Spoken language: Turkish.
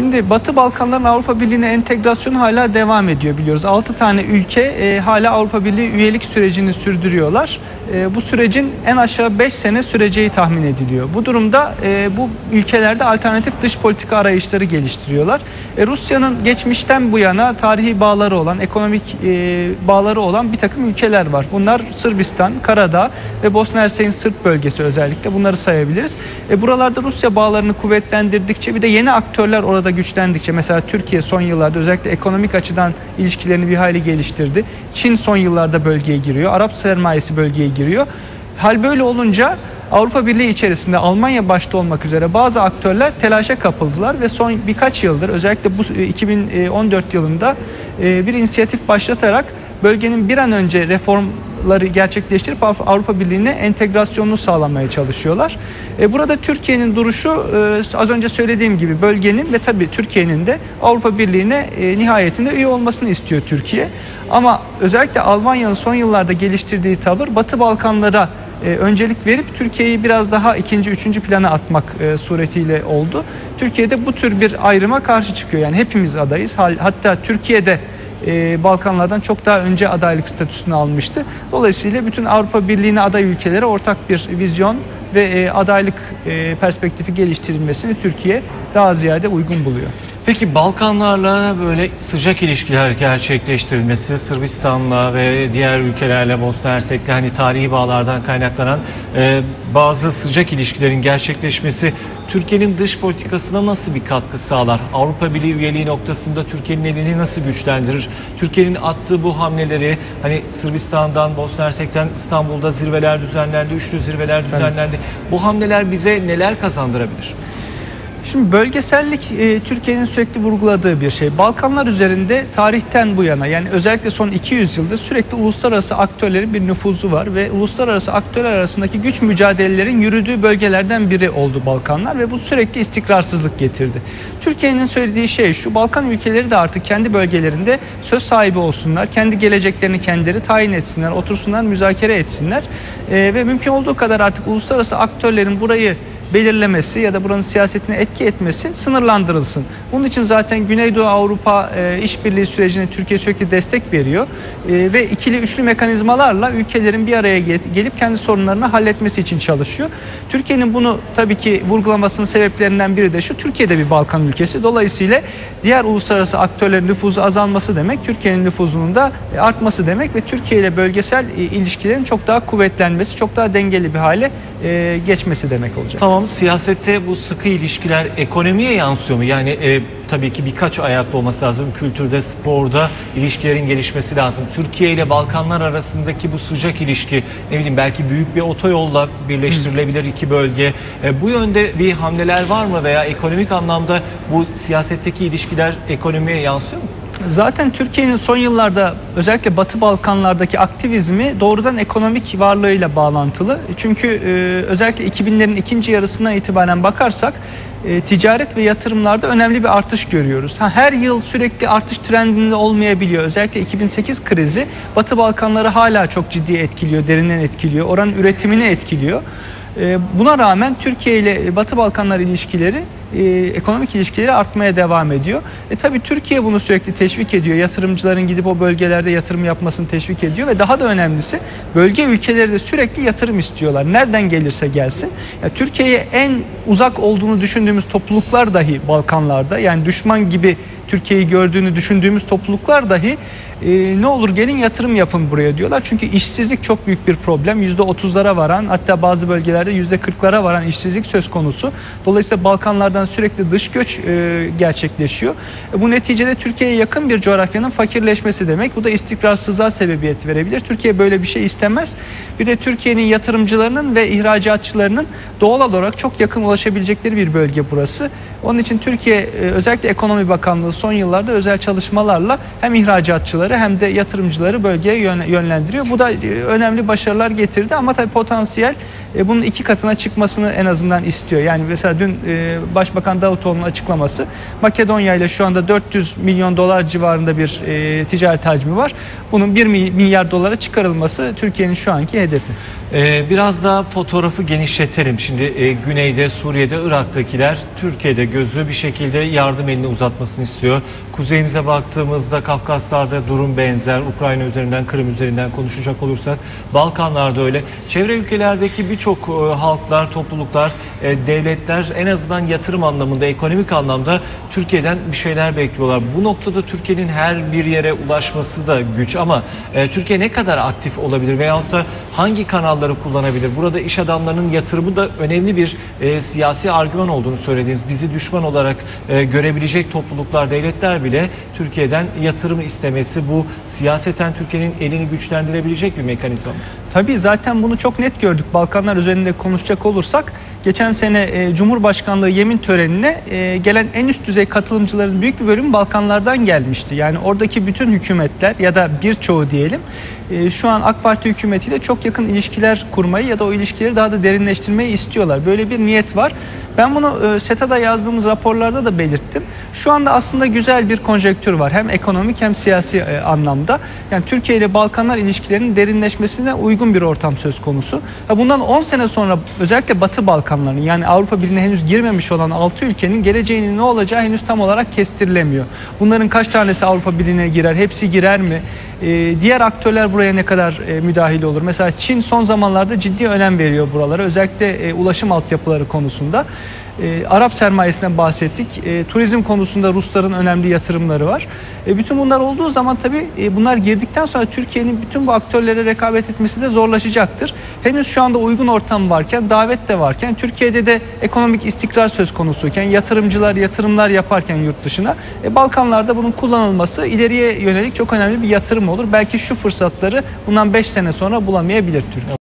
Şimdi Batı Balkanların Avrupa Birliği'ne entegrasyonu hala devam ediyor biliyoruz. 6 tane ülke e, hala Avrupa Birliği üyelik sürecini sürdürüyorlar. E, bu sürecin en aşağı 5 sene süreceği tahmin ediliyor. Bu durumda e, bu ülkelerde alternatif dış politika arayışları geliştiriyorlar. E, Rusya'nın geçmişten bu yana tarihi bağları olan, ekonomik e, bağları olan bir takım ülkeler var. Bunlar Sırbistan, Karadağ ve Bosna Hersek'in Sırp bölgesi özellikle bunları sayabiliriz. E, buralarda Rusya bağlarını kuvvetlendirdikçe bir de yeni aktörler orada güçlendikçe mesela Türkiye son yıllarda özellikle ekonomik açıdan ilişkilerini bir hayli geliştirdi. Çin son yıllarda bölgeye giriyor. Arap sermayesi bölgeye giriyor. Hal böyle olunca Avrupa Birliği içerisinde Almanya başta olmak üzere bazı aktörler telaşa kapıldılar ve son birkaç yıldır özellikle bu e, 2014 yılında e, bir inisiyatif başlatarak bölgenin bir an önce reformları gerçekleştirip Av- Avrupa Birliği'ne entegrasyonunu sağlamaya çalışıyorlar. E, Burada Türkiye'nin duruşu e, az önce söylediğim gibi bölgenin ve tabii Türkiye'nin de Avrupa Birliği'ne e, nihayetinde üye olmasını istiyor Türkiye. Ama özellikle Almanya'nın son yıllarda geliştirdiği tavır Batı Balkanlara e, öncelik verip Türkiye'yi biraz daha ikinci, üçüncü plana atmak e, suretiyle oldu. Türkiye'de bu tür bir ayrıma karşı çıkıyor. Yani hepimiz adayız. Hatta Türkiye'de e, Balkanlardan çok daha önce adaylık statüsünü almıştı. Dolayısıyla bütün Avrupa Birliği'ne aday ülkelere ortak bir vizyon ve e, adaylık e, perspektifi geliştirilmesini Türkiye daha ziyade uygun buluyor. Peki Balkanlarla böyle sıcak ilişkiler gerçekleştirilmesi, Sırbistan'la ve diğer ülkelerle Bosna Hersek'le hani tarihi bağlardan kaynaklanan e, bazı sıcak ilişkilerin gerçekleşmesi Türkiye'nin dış politikasına nasıl bir katkı sağlar? Avrupa Birliği üyeliği noktasında Türkiye'nin elini nasıl güçlendirir? Türkiye'nin attığı bu hamleleri hani Sırbistan'dan, Bosna Hersek'ten İstanbul'da zirveler düzenlendi, üçlü zirveler düzenlendi. Bu hamleler bize neler kazandırabilir? Şimdi bölgesellik e, Türkiye'nin sürekli vurguladığı bir şey. Balkanlar üzerinde tarihten bu yana yani özellikle son 200 yıldır sürekli uluslararası aktörlerin bir nüfuzu var ve uluslararası aktörler arasındaki güç mücadelelerin yürüdüğü bölgelerden biri oldu Balkanlar ve bu sürekli istikrarsızlık getirdi. Türkiye'nin söylediği şey şu Balkan ülkeleri de artık kendi bölgelerinde söz sahibi olsunlar. Kendi geleceklerini kendileri tayin etsinler, otursunlar, müzakere etsinler. E, ve mümkün olduğu kadar artık uluslararası aktörlerin burayı belirlemesi ya da buranın siyasetine etki etmesi sınırlandırılsın. Bunun için zaten Güneydoğu Avrupa e, işbirliği sürecine Türkiye sürekli destek veriyor E, ve ikili üçlü mekanizmalarla ülkelerin bir araya gel- gelip kendi sorunlarını halletmesi için çalışıyor. Türkiye'nin bunu tabii ki vurgulamasının sebeplerinden biri de şu Türkiye'de bir Balkan ülkesi. Dolayısıyla diğer uluslararası aktörlerin nüfuzu azalması demek Türkiye'nin nüfuzunun da e, artması demek ve Türkiye ile bölgesel e, ilişkilerin çok daha kuvvetlenmesi, çok daha dengeli bir hale e, geçmesi demek olacak. Tamam siyasette bu sıkı ilişkiler ekonomiye yansıyor mu? Yani e, tabii ki birkaç ayakta olması lazım. Kültürde, sporda ilişkilerin gelişmesi lazım. Türkiye ile Balkanlar arasındaki bu sıcak ilişki ne bileyim belki büyük bir otoyolla birleştirilebilir iki bölge. E, bu yönde bir hamleler var mı veya ekonomik anlamda bu siyasetteki ilişkiler ekonomiye yansıyor mu? Zaten Türkiye'nin son yıllarda özellikle Batı Balkanlardaki aktivizmi doğrudan ekonomik varlığıyla bağlantılı. Çünkü e, özellikle 2000'lerin ikinci yarısına itibaren bakarsak e, ticaret ve yatırımlarda önemli bir artış görüyoruz. Ha, her yıl sürekli artış trendinde olmayabiliyor. Özellikle 2008 krizi Batı Balkanları hala çok ciddi etkiliyor, derinden etkiliyor. Oranın üretimini etkiliyor. E, Buna rağmen Türkiye ile Batı Balkanlar ilişkileri, e, ekonomik ilişkileri artmaya devam ediyor. E tabi Türkiye bunu sürekli teşvik ediyor. Yatırımcıların gidip o bölgelerde yatırım yapmasını teşvik ediyor ve daha da önemlisi bölge ülkeleri de sürekli yatırım istiyorlar. Nereden gelirse gelsin. Ya Türkiye'ye en uzak olduğunu düşündüğümüz topluluklar dahi Balkanlarda yani düşman gibi Türkiye'yi gördüğünü düşündüğümüz topluluklar dahi e, ne olur gelin yatırım yapın buraya diyorlar. Çünkü işsizlik çok büyük bir problem. %30'lara varan hatta bazı bölgelerde %40'lara varan işsizlik söz konusu. Dolayısıyla Balkanlardan sürekli dış göç e, gerçekleşiyor. E, bu neticede Türkiye'ye yakın bir coğrafyanın fakirleşmesi demek. Bu da istikrarsızlığa sebebiyet verebilir. Türkiye böyle bir şey istemez. Bir de Türkiye'nin yatırımcılarının ve ihracatçılarının doğal olarak çok yakın ulaşabilecekleri bir bölge burası. Onun için Türkiye e, özellikle Ekonomi Bakanlığı son yıllarda özel çalışmalarla hem ihracatçıları hem de yatırımcıları bölgeye yön- yönlendiriyor. Bu da e, önemli başarılar getirdi ama tabii potansiyel e, bunun iki katına çıkmasını en azından istiyor. Yani mesela dün e, Başbakan Davutoğlu'nun açıklaması Makedonya ile şu anda 400 milyon dolar civarında bir e, ticaret hacmi var. Bunun 1 mi- milyar dolara çıkarılması Türkiye'nin şu anki hedefi. Ee, biraz daha fotoğrafı genişletelim. Şimdi e, güneyde, Suriye'de, Irak'takiler Türkiye'de gözü bir şekilde yardım elini uzatmasını istiyor. Kuzeyimize baktığımızda Kafkaslar'da durum benzer. Ukrayna üzerinden, Kırım üzerinden konuşacak olursak Balkanlar'da öyle. Çevre ülkelerdeki birçok e, halklar, topluluklar, e, devletler en azından yatırım anlamında, ekonomik anlamda Türkiye'den bir şeyler bekliyorlar. Bu noktada Türkiye'nin her bir yere ulaşması da güç ama e, Türkiye ne kadar aktif olabilir veyahut da hangi kanalları kullanabilir? Burada iş adamlarının yatırımı da önemli bir e, siyasi argüman olduğunu söylediniz. Bizi düşman olarak görebilecek topluluklar, devletler bile Türkiye'den yatırım istemesi bu siyaseten Türkiye'nin elini güçlendirebilecek bir mekanizma? Tabii zaten bunu çok net gördük. Balkanlar üzerinde konuşacak olursak geçen sene e, Cumhurbaşkanlığı yemin törenine e, gelen en üst düzey katılımcıların büyük bir bölümü Balkanlardan gelmişti. Yani oradaki bütün hükümetler ya da birçoğu diyelim e, şu an AK Parti hükümetiyle çok yakın ilişkiler kurmayı ya da o ilişkileri daha da derinleştirmeyi istiyorlar. Böyle bir niyet var. Ben bunu e, SETA'da yazdığımız raporlarda da belirttim. Şu anda aslında güzel bir konjektür var. Hem ekonomik hem siyasi e, anlamda. Yani Türkiye ile Balkanlar ilişkilerinin derinleşmesine uygun bir ortam söz konusu. Bundan 10 sene sonra özellikle Batı Balkanların yani Avrupa Birliği'ne henüz girmemiş olan 6 ülkenin geleceğinin ne olacağı henüz tam olarak kestirilemiyor. Bunların kaç tanesi Avrupa Birliği'ne girer, hepsi girer mi? Ee, diğer aktörler buraya ne kadar e, müdahil olur? Mesela Çin son zamanlarda ciddi önem veriyor buralara. Özellikle e, ulaşım altyapıları konusunda. E, Arap sermayesinden bahsettik. E, turizm konusunda Rusların önemli yatırımları var. E, bütün bunlar olduğu zaman tabii e, bunlar girdikten sonra Türkiye'nin bütün bu aktörlere rekabet etmesi de zorlaşacaktır. Henüz şu anda uygun ortam varken, davet de varken, Türkiye'de de ekonomik istikrar söz konusuyken, yatırımcılar yatırımlar yaparken yurt dışına, e, Balkanlarda bunun kullanılması ileriye yönelik çok önemli bir yatırım olur. Belki şu fırsatları bundan 5 sene sonra bulamayabilir Türkiye.